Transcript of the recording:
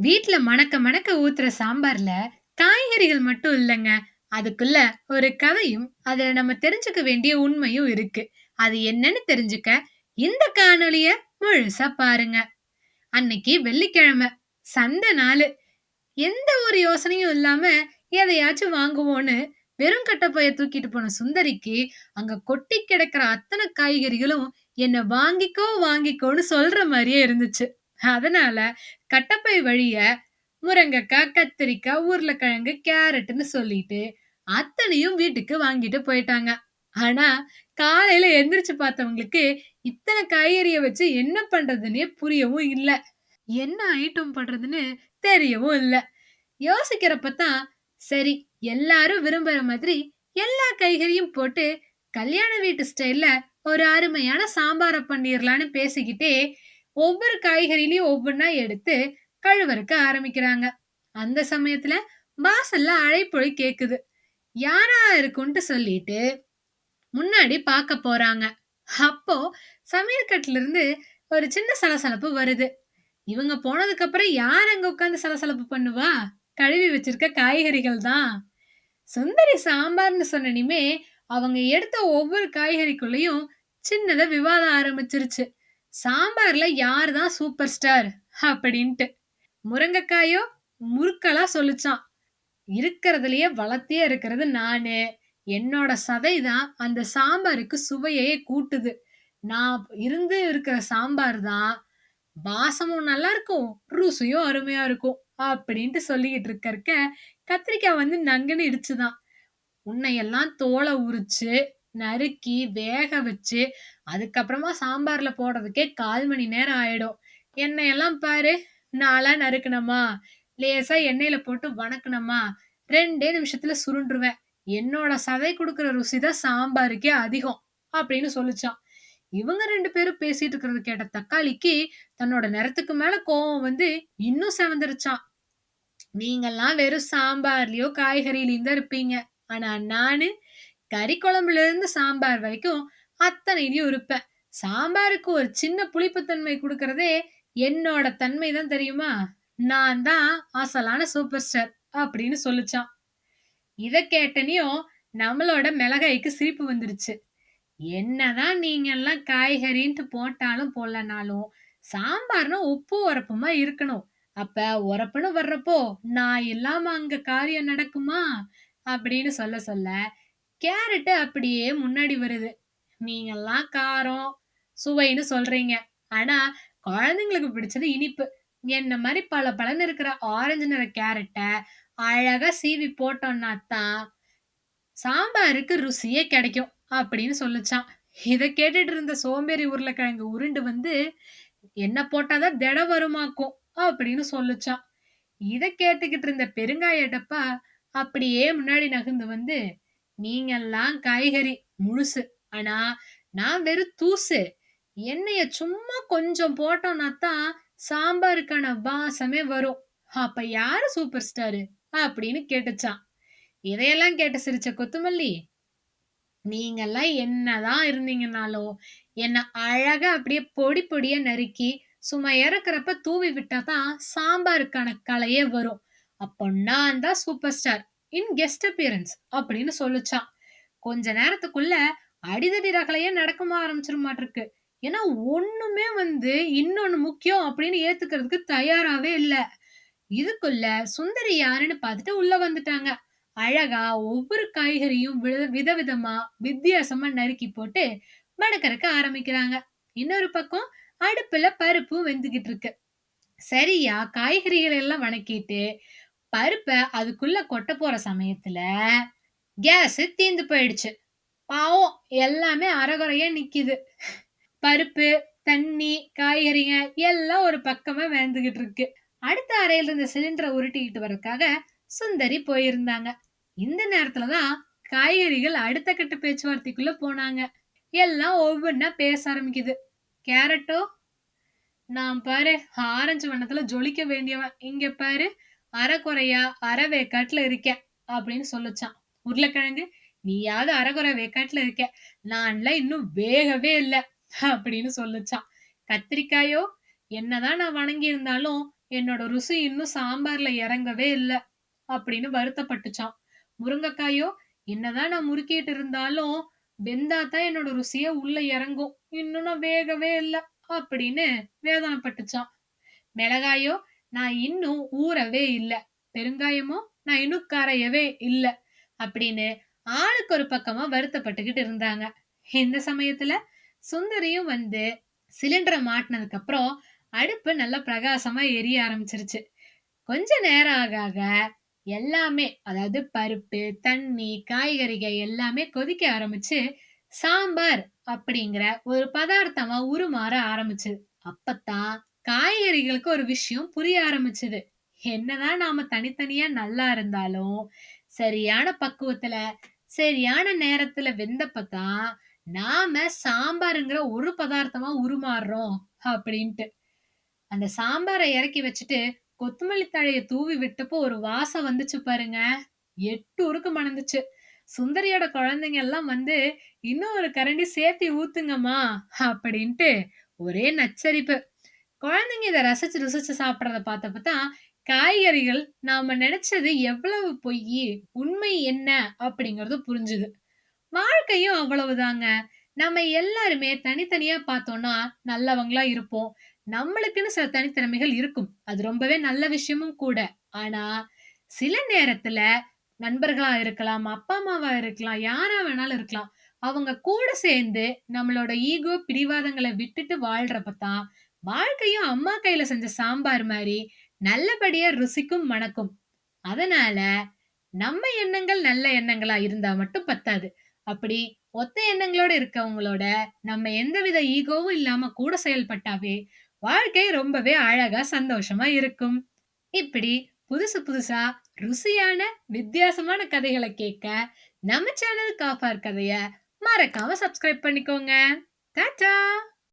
வீட்ல மணக்க மணக்க ஊத்துற சாம்பார்ல காய்கறிகள் மட்டும் இல்லைங்க. அதுக்குள்ள ஒரு கதையும், அதுல நம்ம தெரிஞ்சுக்க வேண்டிய உண்மையும் இருக்கு. அது என்னன்னு தெரிஞ்சுக்க இந்த காணொளிய முழுசா பாருங்க. அன்னைக்கு வெள்ளிக்கிழமை சந்தை நாளு. எந்த ஒரு யோசனையும் இல்லாம எதையாச்சும் வாங்குவோன்னு வெறும் கட்டப்பைய தூக்கிட்டு போன சுந்தரிக்கு அங்க கொட்டி கிடக்கிற அத்தனை காய்கறிகளும் என்ன வாங்கிக்கோ வாங்கிக்கோன்னு சொல்ற மாதிரியே இருந்துச்சு. அதனால கட்டப்பை வழிய முருங்கக்காய், கத்திரிக்காய், உருளைக்கிழங்கு, கேரட்னு சொல்லிட்டு அத்தனையும் வீட்டுக்கு வாங்கிட்டு போயிட்டாங்க. ஆனா காலையில எந்திரிச்சு பார்த்தவங்களுக்கு இத்தனை காய்கறிய வச்சு என்ன பண்றதுன்னே புரியவும் இல்ல. என்ன ஐட்டம் பண்றதுன்னு தெரியவும் இல்ல. யோசிக்கிறப்பதான் சரி எல்லாரும் விரும்புற மாதிரி எல்லா காய்கறியும் போட்டு கல்யாண வீட்டு ஸ்டைல்ல ஒரு அருமையான சாம்பாரை பண்ணிடலான்னு பேசிக்கிட்டே ஒவ்வொரு காய்கறிலையும் ஒவ்வொன்னா எடுத்து கழுவறுக்க ஆரம்பிக்கிறாங்க. அந்த சமயத்துல வாசல்ல அழைப்பொழி கேக்குது. யாரா இருக்கும்ட்டு சொல்லிட்டு முன்னாடி பார்க்க போறாங்க. அப்போ சமையல்கட்டுல இருந்து ஒரு சின்ன சலசலப்பு வருது. இவங்க போனதுக்கு அப்புறம் யார் அங்க உட்காந்து சலசலப்பு பண்ணுவா? கழுவி வச்சிருக்க காய்கறிகள் தான். சுந்தரி சாம்பார்னு சொன்னனிமே அவங்க எடுத்த ஒவ்வொரு காய்கறிக்குள்ளயும் சின்னதா விவாதம் ஆரம்பிச்சிருச்சு. சாம்பார்ல யார் தான் சூப்பர் ஸ்டார் அப்படின்ட்டு. முருங்கைக்காயோ முறுக்களா சொல்லிச்சான் இருக்கிறதுலயே வளர்த்தே இருக்கிறது நானு. என்னோட சதை தான் அந்த சாம்பாருக்கு சுவையே கூட்டுது. நான் இருந்து இருக்கிற சாம்பார் தான் வாசமும் நல்லா இருக்கும், ருசியும் அருமையா இருக்கும் அப்படின்ட்டு சொல்லிக்கிட்டு இருக்கறக்க கத்திரிக்காய் வந்து நங்குன்னு இடிச்சுதான். உன்னையெல்லாம் தோலை உரிச்சு, நறுக்கி, வேக வச்சு, அதுக்கப்புறமா சாம்பார்ல போடுறதுக்கே கால் மணி நேரம் ஆயிடும். என்னையெல்லாம் பாரு நாளாக நறுக்கணுமா? லேசா எண்ணெயில போட்டு வணக்கணுமா? ரெண்டே நிமிஷத்துல சுருண்டுருவேன். என்னோட சதை கொடுக்குற ருசி தான் சாம்பாருக்கே அதிகம் அப்படின்னு சொல்லிச்சான். இவங்க ரெண்டு பேரும் பேசிட்டு இருக்கிறது கேட்ட தக்காளிக்கு தன்னோட நிறத்துக்கு மேல கோவம் வந்து இன்னும் செவந்துருச்சான். நீங்கெல்லாம் வெறும் சாம்பார்லயோ காய்கறியிலையும் தான் இருப்பீங்க. ஆனா நானு கறி குழம்புல இருந்து சாம்பார் வரைக்கும் அத்தனையிலையும் இருப்பேன் சாம்பாருக்கு ஒரு சின்ன புளிப்புத்தன்மை கொடுக்கறதே என்னோட தன்மை தான் தெரியுமா? நான் தான் அசலான சூப்பர் ஸ்டார் அப்படின்னு சொல்லிச்சான். இதை கேட்டனையும் நம்மளோட மிளகாய்க்கு சிரிப்பு வந்துருச்சு. என்னதான் நீங்க எல்லாம் காய்கறின்ட்டு போட்டாலும் போடலனாலும் சாம்பார்னா உப்பு உரப்புமா இருக்கணும். அப்ப உரப்புன்னு வர்றப்போ நான் இல்லாம அங்க காரியம் நடக்குமா? அப்படின்னு சொல்ல சொல்ல கேரட் அப்படியே முன்னாடி வருது. நீங்கெல்லாம் காரம் சுவைன்னு சொல்றீங்க. ஆனா குழந்தைங்களுக்கு பிடிச்சது இனிப்பு. என்ன மாதிரி பல பலன் இருக்கிற ஆரஞ்சு நிற கேரட்டை அழகா சீவி போட்டோம்னா தான் சாம்பாருக்கு ருசியே கிடைக்கும் அப்படின்னு சொல்லுச்சான் இத கேட்டுட்டு இருந்த சோம்பேறி உருளைக்கிழங்கு உருண்டு வந்து என்ன போட்டாதான் திட வருமாக்கும்? அப்படின்னு சொல்லிச்சான் இத கேட்டுக்கிட்டு இருந்த பெருங்காய டப்பா அப்படியே முன்னாடி நகர்ந்து வந்து நீங்கெல்லாம் காய்கறி முழுசு. ஆனா நான் வெறும் தூசு. எண்ணெய சும்மா கொஞ்சம் போட்டோம்னா தான் சாம்பாருக்கான வாசமே வரும். அப்ப யாரு சூப்பர் ஸ்டாரு? அப்படின்னு கேட்டுச்சான். இதையெல்லாம் கேட்டு சிரிச்ச கொத்துமல்லி நீங்கெல்லாம் என்னதான் இருந்தீங்கன்னாலும் என்ன அழகா அப்படியே பொடி பொடியா நறுக்கி சும்மா இறக்குறப்ப தூவி விட்டாதான் சாம்பாருக்கான கலையே வரும். அப்போ நான் தான் super star. In guest appearance அப்படின்னு சொல்லுச்சான் கொஞ்ச நேரத்துக்குள்ள அடிதடி ரகலையே நடக்கமா ஆரம்பிச்சிட மாட்டிருக்கு. ஏன்னா ஒண்ணுமே வந்து இன்னொன்னு முக்கியம் அப்படின்னு ஏத்துக்கிறதுக்கு தயாராவே இல்ல. இதுக்குள்ள சுந்தரி யாருன்னு பார்த்துட்டு உள்ள வந்துட்டாங்க. அழகா ஒவ்வொரு காய்கறியும் விதவிதமா வித்தியாசமா நறுக்கி போட்டு மணக்கறக்க ஆரம்பிக்கிறாங்க. இன்னொரு பக்கம் அடுப்புல பருப்பு வெந்துகிட்டு இருக்கு சரியா காய்கறிகள் எல்லாம் வணக்கிட்டு பருப்பை அதுக்குள்ள கொட்ட போற சமயத்துல கேஸ் தீந்து போயிடுச்சு. பாவம் எல்லாமே அறகுறையா நிக்குது. பருப்பு தண்ணி காய்கறிங்க எல்லாம் ஒரு பக்கமா வேந்துகிட்டு இருக்கு. அடுத்த அறையில இருந்த சிலிண்டரை உருட்டிக்கிட்டு வர்றதுக்காக சுந்தரி போயிருந்தாங்க. இந்த நேரத்துலதான் காய்கறிகள் அடுத்த கட்ட பேச்சுவார்த்தைக்குள்ள போனாங்க. எல்லாம் ஒவ்வொன்னா பேச ஆரம்பிக்குது. கேரட்டோ? நான் பாரு ஆரஞ்சு வண்ணத்துல ஜொலிக்க வேண்டியவன். இங்க பாரு அரைக்குறையா அரை வேக்காட்டுல இருக்கேன் அப்படின்னு சொல்லுச்சான் உருளைக்கிழங்கு நீயாவது அரைக்குறை வேக்காட்டுல இருக்க. நான்ல இன்னும் வேகவே இல்லை அப்படின்னு சொல்லுச்சான் கத்திரிக்காயோ என்னதான் நான் வணங்கி இருந்தாலும் என்னோட ருசி இன்னும் சாம்பார்ல இறங்கவே இல்ல அப்படின்னு வருத்தப்பட்டுச்சான் முருங்கைக்காயோ என்னதான் நான் முறுக்கிட்டு இருந்தாலும் வெந்தாதான் என்னோட ருசியே உள்ள இறங்கும். இன்னும் நான் வேகவே இல்ல அப்படின்னு வேதனைப்பட்டுச்சான் மிளகாயோ நான் இன்னும் ஊறவே இல்ல. பெருங்காயமோ நான் இன்னும் கரையவே இல்ல. அப்படின்னு ஆளுக்கு ஒரு பக்கமா வருத்தப்பட்டுக்கிட்டு இருந்தாங்க. இந்த சமயத்துல சுந்தரியும் வந்து சிலிண்டரை மாட்டினதுக்கு அப்புறம் அடுப்பு நல்லா பிரகாசமா எரிய ஆரம்பிச்சிருச்சு. கொஞ்ச நேரம் ஆக ஆக எல்லாமே அதாவது பருப்பு தண்ணி காய்கறிகள் எல்லாமே கொதிக்க ஆரம்பிச்சு சாம்பார் அப்படிங்கிற ஒரு பதார்த்தமா உருமாற ஆரம்பிச்சு. அப்பத்தான் காய்கறிகளுக்கு ஒரு விஷயம் புரிய ஆரம்பிச்சது. என்னதான் நாம தனித்தனியா நல்லா இருந்தாலும் சரியான பக்குவத்துல சரியான நேரத்துல வெந்தப்பதான் நாம சாம்பாருங்கிற ஒரு பதார்த்தமா உருமாறுறோம் அப்படின்ட்டு. அந்த சாம்பாரை இறக்கி வச்சுட்டு கொத்தமல்லி தழைய தூவி விட்டப்போ ஒரு வாசம் வந்துச்சு பாருங்க. எட்டு உருக்கு மணந்துச்சு. சுந்தரியோட குழந்தைங்க எல்லாம் வந்து இன்னும் ஒரு கரண்டி சேர்த்தி ஊத்துங்கம்மா அப்படின்ட்டு ஒரே நச்சரிப்பு. குழந்தைங்க இதை ரசிச்சு ருசிச்சு சாப்பிடறத பார்த்தப்பதான் காய்கறிகள் நாம நினைச்சது எவ்வளவு பொய் உண்மை என்ன அப்படிங்கறது புரிஞ்சுது. வாழ்க்கையும் அவ்வளவுதாங்க. நம்ம எல்லாருமே தனித்தனியா பார்த்தோம்னா நல்லவங்களா இருப்போம். நம்மளுக்குன்னு சில தனித்திறமைகள் இருக்கும். அது ரொம்பவே நல்ல விஷயமும் கூட. ஆனா சில நேரத்துல நண்பர்களா இருக்கலாம் அப்பா அம்மாவா இருக்கலாம் யாரா வேணாலும் இருக்கலாம். அவங்க கூட சேர்ந்து நம்மளோட ஈகோ பிடிவாதங்களை விட்டுட்டு வாழ்றப்பதான் வாழ்க்கையும் அம்மா கையில செஞ்ச சாம்பார் மாதிரி நல்லபடியா ருசிக்கும் மணக்கும். அதனால நம்ம எண்ணங்கள் நல்ல எண்ணங்களா இருந்தா மட்டும் பத்தாது. அப்படி ஒத்த எண்ணங்களோட இருக்கவங்களோட நம்ம எந்தவித ஈகோவும் இல்லாம கூட செயல்பட்டாவே வாழ்க்கை ரொம்பவே அழகா சந்தோஷமா இருக்கும். இப்படி புதுசு புதுசா ருசியான வித்தியாசமான கதைகளை கேட்க நம்ம சேனல் காஃபார் கதைய மறக்காம சப்ஸ்கிரைப் பண்ணிக்கோங்க. டாட்டா!